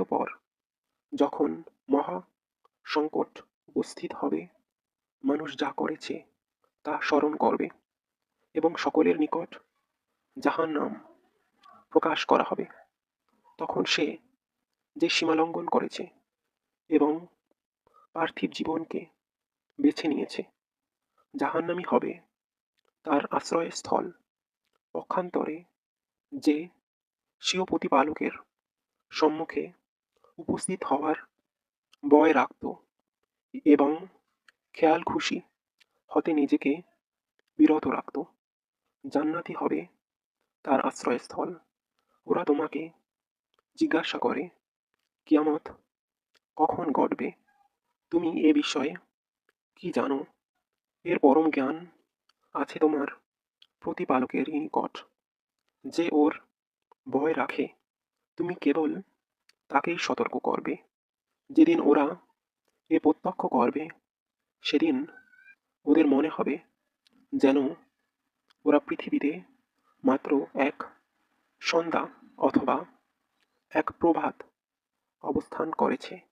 অতঃপর যখন মহা সংকট উপস্থিত হবে, মানুষ যা করেছে তা স্মরণ করবে এবং সকলের নিকট জাহান্নাম প্রকাশ করা হবে, তখন সে যে সীমালঙ্ঘন করেছে এবং পার্থিব জীবনকে বেছে নিয়েছে জাহান্নামী হবে তার আশ্রয়স্থল, পক্ষান্তরে যে স্বীয় প্রতিপালকের সম্মুখে উপস্থিত হওয়ার ভয় রাখত এবং খেয়াল খুশি হতে নিজেকে বিরত রাখত। জান্নাতি হবে তার আশ্রয়স্থল। ওরা তোমাকে জিজ্ঞাসা করে, কিয়ামত কখন ঘটবে? তুমি এ বিষয়ে কি জানো? এর পরম জ্ঞান আছে তোমার প্রতিপালকের নিকট। যে ওর ভয় রাখে, তুমি কেবল তাকেই সতর্ক করবে। যেদিন ওরা এ প্রত্যক্ষ করবে, সেদিন ওদের মনে হবে যেন ওরা পৃথিবীতে মাত্র এক সন্ধ্যা অথবা এক প্রভাত অবস্থান করেছে।